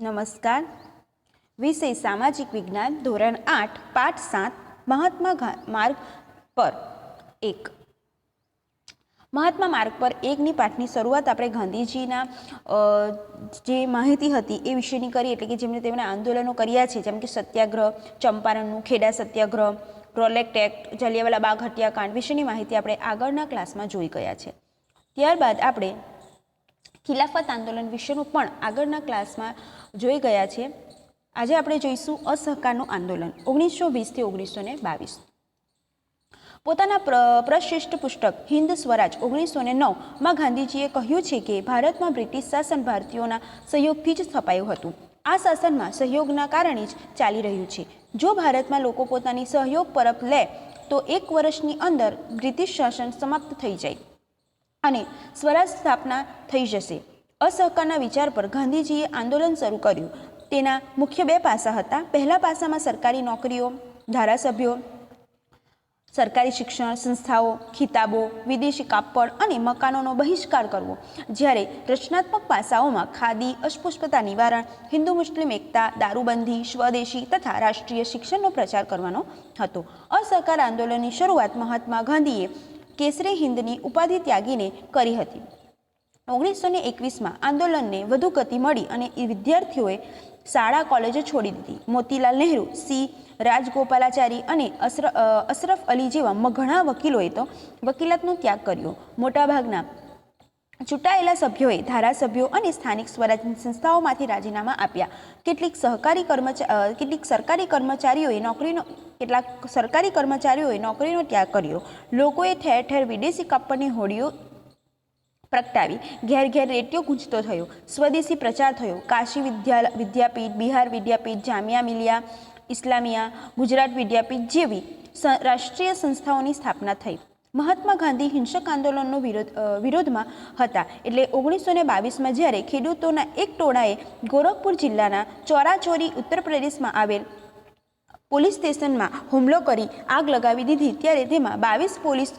નમસ્કાર. વિષય સામાજિક વિજ્ઞાન ધોરણ આઠ, પાઠ સાત, મહાત્મા માર્ગ પર એક. મહાત્મા માર્ગ પર એકની પાઠની શરૂઆત આપણે ગાંધીજીના જે માહિતી હતી એ વિશેની કરી, એટલે કે જેમણે તેમણે આંદોલનો કર્યા છે, જેમ કે સત્યાગ્રહ, ચંપારણનું, ખેડા સત્યાગ્રહ રોલેક્ટ એક્ટ જલિયાવાલા બાગ હત્યાકાંડ વિશેની માહિતી આપણે આગળના ક્લાસમાં જોઈ ગયા છે. ત્યારબાદ આપણે ખિલાફત આંદોલન વિશેનું પણ આગળના ક્લાસમાં જોઈ ગયા છે. આજે આપણે જોઈશું અસહકારનું આંદોલન, ઓગણીસો વીસથી ઓગણીસો ને બાવીસ. પોતાના પ્ર- પ્રશિષ્ટ પુસ્તક હિન્દ સ્વરાજ ઓગણીસો ને નવમાં ગાંધીજીએ કહ્યું છે કે ભારતમાં બ્રિટિશ શાસન ભારતીયોના સહયોગથી જ સ્થપાયું હતું. આ શાસનમાં સહયોગના કારણે જ ચાલી રહ્યું છે. જો ભારતમાં લોકો પોતાની સહયોગ પરત લે, તો એક વર્ષની અંદર બ્રિટિશ શાસન સમાપ્ત થઈ જાય. અને સ્વરાજ સ્થાપના થઈ જશે. અસહકારના વિચાર પર ગાંધીજીએ આંદોલન શરૂ કર્યું. તેના મુખ્ય બે પાસા હતા. પહેલા પાસામાં સરકારી નોકરીઓ, ધારાસભ્યો, સરકારી શિક્ષણ સંસ્થાઓ, ખિતાબો, વિદેશી કાપડ અને મકાનોનો બહિષ્કાર કરવો. જ્યારે રચનાત્મક પાસાઓમાં ખાદી, અસ્પૃશ્યતા નિવારણ, હિન્દુ મુસ્લિમ એકતા, દારૂબંધી, સ્વદેશી તથા રાષ્ટ્રીય શિક્ષણનો પ્રચાર કરવાનો હતો. અસહકાર આંદોલનની શરૂઆત મહાત્મા ગાંધીએ કેસરી હિન્દની ઉપાધિ ત્યાગીને કરી હતી. ઓગણીસો ને એકવીસમાં આંદોલનને વધુ ગતિ મળી અને વિદ્યાર્થીઓએ શાળા કોલેજો છોડી દીધી. મોતીલાલ નહેરુ, સી. રાજગોપાલાચારી અને અશરફ અલી જેવા ઘણા વકીલોએ તો વકીલાતનો ત્યાગ કર્યો. મોટાભાગના ચૂંટાયેલા સભ્યોએ ધારાસભ્યો અને સ્થાનિક સ્વરાજની સંસ્થાઓમાંથી રાજીનામા આપ્યા. કેટલીક સહકારી કર્મચારી કેટલીક સરકારી કર્મચારીઓએ નોકરીનો, કેટલાક સરકારી કર્મચારીઓએ નોકરીનો ત્યાગ કર્યો. લોકોએ ઠેર ઠેર વિદેશી કાપડની હોડીઓ પ્રગટાવી. ઘેર ઘેર રેડિયો ગુંજતો થયો. સ્વદેશી પ્રચાર થયો. કાશી વિદ્યા વિદ્યાપીઠ, બિહાર વિદ્યાપીઠ, જામિયા મિલિયા, ઇસ્લામિયા, ગુજરાત વિદ્યાપીઠ જેવી રાષ્ટ્રીય સંસ્થાઓની સ્થાપના થઈ. મહાત્મા ગાંધી હિંસક આંદોલનનો વિરોધ વિરોધમાં હતા. એટલે ઓગણીસો ને બાવીસમાં જ્યારે ખેડૂતોના એક ટોળાએ ગોરખપુર જિલ્લાના ચોરાચોરી ઉત્તર પ્રદેશમાં આવેલ પોલીસ સ્ટેશનમાં હુમલો કરી આગ લગાવી દીધી, ત્યારે તેમાં બાવીસ પોલીસ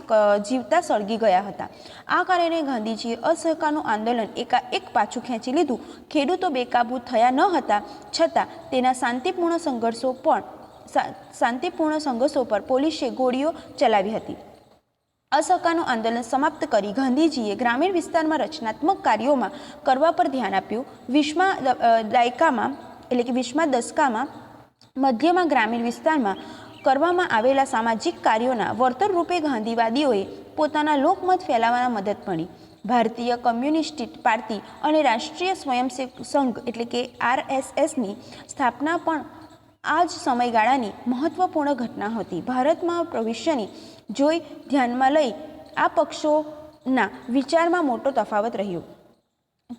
જીવતા સળગી ગયા હતા. આ કારણે ગાંધીજીએ અસહકારનું આંદોલન એકાએક પાછું ખેંચી લીધું. ખેડૂતો બેકાબૂ થયા ન હતા, છતાં તેના શાંતિપૂર્ણ સંઘર્ષો પણ શાંતિપૂર્ણ સંઘર્ષો પર પોલીસે ગોળીઓ ચલાવી હતી. અસહકારનું આંદોલન સમાપ્ત કરી ગાંધીજીએ ગ્રામીણ વિસ્તારમાં રચનાત્મક કાર્યોમાં કરવા પર ધ્યાન આપ્યું. વીસમા દાયકામાં, એટલે કે વીસમા દશકામાં, મધ્યમાં ગ્રામીણ વિસ્તારમાં કરવામાં આવેલા સામાજિક કાર્યોના વળતર રૂપે ગાંધીવાદીઓએ પોતાના લોકમત ફેલાવવામાં મદદ મળી. ભારતીય કમ્યુનિસ્ટ પાર્ટી અને રાષ્ટ્રીય સ્વયંસેવક સંઘ, એટલે કે આરએસએસની સ્થાપના પણ આ જ સમયગાળાની મહત્વપૂર્ણ ઘટના હતી. ભારતમાં ભવિષ્યની જોઈ ધ્યાનમાં લઈ આ પક્ષોના વિચારમાં મોટો તફાવત રહ્યો.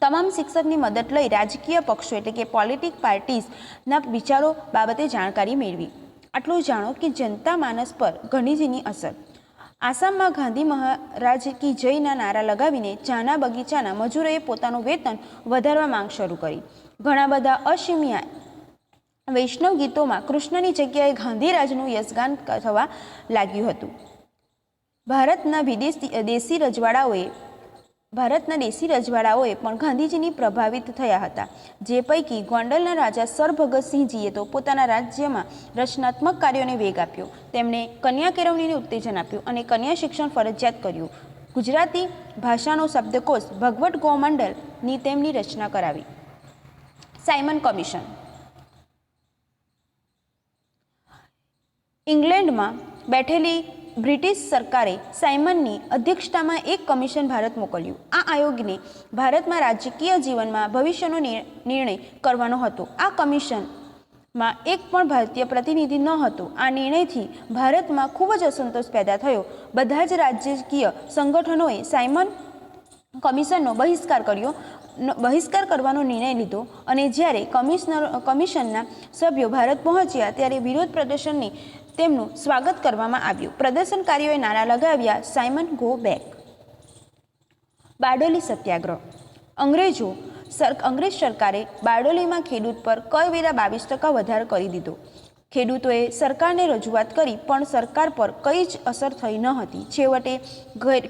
તમામ શિક્ષકની મદદ લઈ રાજકીય પક્ષો એટલે કે પોલિટિક પાર્ટીઝના વિચારો બાબતે જાણકારી મેળવી. આટલું જાણો કે જનતા માનસ પર ગણિજીની અસર. આસામમાં ગાંધી મહારાજ કી જયના નારા લગાવીને ચાના બગીચાના મજૂરોએ પોતાનું વેતન વધારવા માંગ શરૂ કરી. ઘણા બધા અસીમિયા વૈષ્ણવ ગીતોમાં કૃષ્ણની જગ્યાએ ગાંધીરાજનું યશગાન થવા લાગ્યું હતું. ભારતના વિદેશી, દેશી રજવાડાઓએ, ભારતના દેશી રજવાડાઓએ પણ ગાંધીજીની પ્રભાવિત થયા હતા. જે પૈકી ગોંડલના રાજા સર ભગતસિંહજીએ તો પોતાના રાજ્યમાં રચનાત્મક કાર્યોને વેગ આપ્યો. તેમણે કન્યા કેળવણીને ઉત્તેજન આપ્યું અને કન્યા શિક્ષણ ફરજિયાત કર્યું. ગુજરાતી ભાષાનો શબ્દકોશ ભગવટ ગોમંડલની તેમની રચના કરાવી. Simon Commission. ઇંગ્લેન્ડમાં બેઠેલી બ્રિટિશ સરકારે સાયમનની અધ્યક્ષતામાં એક કમિશન ભારત મોકલ્યું. આ આયોગને ભારતમાં રાજકીય જીવનમાં ભવિષ્યનો નિર્ણય કરવાનો હતો. આ કમિશનમાં એક પણ ભારતીય પ્રતિનિધિ ન હતો. આ નિર્ણયથી ભારતમાં ખૂબ જ અસંતોષ પેદા થયો. બધા જ રાજકીય સંગઠનોએ સાયમન કમિશનનો બહિષ્કાર કર્યો બહિષ્કાર કરવાનો નિર્ણય લીધો અને જ્યારે કમિશનર, કમિશનના સભ્યો ભારત પહોંચ્યા ત્યારે વિરોધ પ્રદર્શનની તેમનું સ્વાગત કરવામાં આવ્યું. પ્રદર્શનકારીઓએ નારા લગાવ્યા. Simon go back. બારડોલી સત્યાગ્રહ. અંગ્રેજો સર, અંગ્રેજ સરકારે બારડોલીમાં ખેડૂત પર કરવેરા બાવીસ ટકા વધારો કરી દીધો. ખેડૂતોએ સરકારને રજૂઆત કરી, પણ સરકાર પર કંઈ જ અસર થઈ ન હતી. છેવટે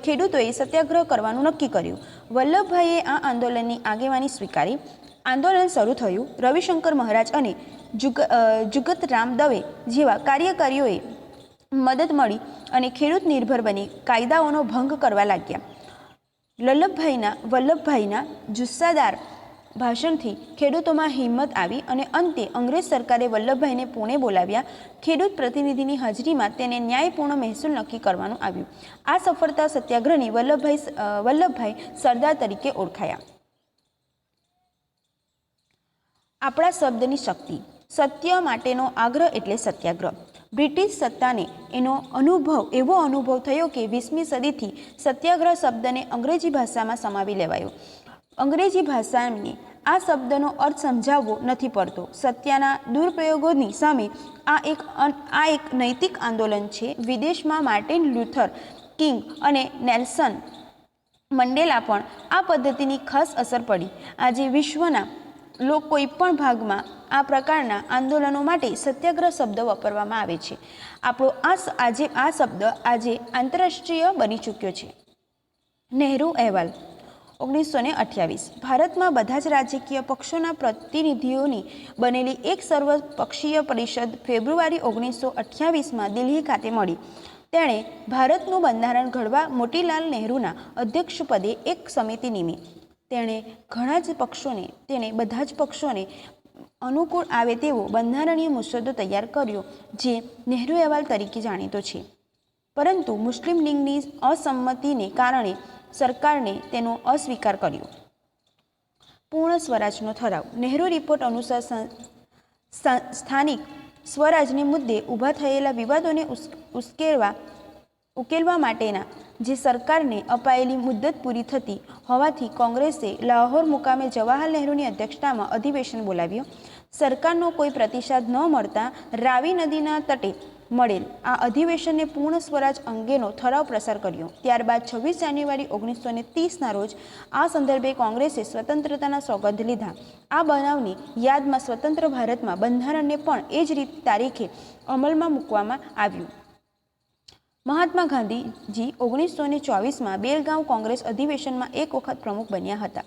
ખેડૂતોએ સત્યાગ્રહ કરવાનું નક્કી કર્યું. વલ્લભભાઈએ આ આંદોલનની આગેવાની સ્વીકારી. આંદોલન શરૂ થયું રવિશંકર મહારાજ અને જુગ જુગતરામ દવે જેવા કાર્યકારીઓએ મદદ મળી અને ખેડૂત નિર્ભર બની કાયદાઓનો ભંગ કરવા લાગ્યા. વલ્લભભાઈના વલ્લભભાઈના જુસ્સાદાર ભાષણથી ખેડૂતોમાં હિંમત આવી અને અંતે અંગ્રેજ સરકારે વલ્લભભાઈને પુણે બોલાવ્યા. ખેડૂત પ્રતિનિધિની હાજરીમાં તેને ન્યાયપૂર્ણ મહેસૂલ નક્કી કરવાનું આવ્યું. આ સફળતા સત્યાગ્રહની વલ્લભભાઈ વલ્લભભાઈ સરદાર તરીકે ઓળખાયા. આપણા શબ્દની શક્તિ. સત્ય માટેનો આગ્રહ એટલે સત્યાગ્રહ. બ્રિટિશ સત્તાને એનો અનુભવ, એવો અનુભવ થયો કે વીસમી સદીથી સત્યાગ્રહ શબ્દને અંગ્રેજી ભાષામાં સમાવી લેવાયો. અંગ્રેજી ભાષાને આ શબ્દનો અર્થ સમજાવવો નથી પડતો. સત્યના દુરુપયોગોની સામે આ એક આ એક નૈતિક આંદોલન છે. વિદેશમાં માર્ટિન લ્યુથર કિંગ અને નેલ્સન મંડેલા પણ આ પદ્ધતિની ખાસ અસર પડી. આજે વિશ્વના લોક કોઈ પણ ભાગમાં આ પ્રકારના આંદોલનો માટે સત્યાગ્રહ શબ્દ વાપરવામાં આવે છે. આપણો આ આજે આ શબ્દ આજે આંતરરાષ્ટ્રીય બની ચૂક્યો છે. નહેરુ અહેવાલ ઓગણીસો ને અઠ્યાવીસ. ભારતમાં બધા જ રાજકીય પક્ષોના પ્રતિનિધિઓની બનેલી એક સર્વપક્ષીય પરિષદ ફેબ્રુઆરી ઓગણીસો અઠ્યાવીસમાં દિલ્હી ખાતે મળી. તેણે ભારતનું બંધારણ ઘડવા મોતીલાલ નહેરુના અધ્યક્ષપદે એક સમિતિ નિમી તેણે ઘણા જ પક્ષોને, તેણે બધા જ પક્ષોને અનુકૂળ આવે તેવો બંધારણીય મુસદ્દો તૈયાર કર્યો, જે નહેરુ અહેવાલ તરીકે જાણીતો છે. પરંતુ મુસ્લિમ લીગની અસંમતિને કારણે સરકારને તેનો અસ્વીકાર કર્યો. પૂર્ણ સ્વરાજનો ઠરાવ. નહેરુ રિપોર્ટ અનુસાર સ્થાનિક સ્વરાજને મુદ્દે ઊભા થયેલા વિવાદોને ઉશ્કેરવા, ઉકેલવા માટેના જે સરકારને અપાયેલી મુદ્દત પૂરી થતી હોવાથી કોંગ્રેસે લાહોર મુકામે જવાહર નહેરુની અધ્યક્ષતામાં અધિવેશન બોલાવ્યું. સરકારનો કોઈ પ્રતિસાદ ન મળતા રાવી નદીના તટે મળેલ આ અધિવેશનને પૂર્ણ સ્વરાજ અંગેનો ઠરાવ પ્રસાર કર્યો. ત્યારબાદ છવ્વીસ જાન્યુઆરી ઓગણીસો ને ત્રીસના રોજ આ સંદર્ભે કોંગ્રેસે સ્વતંત્રતાના સોગંદ લીધા. આ બનાવની યાદમાં સ્વતંત્ર ભારતમાં બંધારણને પણ એ જ રીત તારીખે અમલમાં મૂકવામાં આવ્યું. મહાત્મા ગાંધીજી ઓગણીસો ચોવીસમાં બેલગાંવ કોંગ્રેસ અધિવેશનમાં એક વખત પ્રમુખ બન્યા હતા.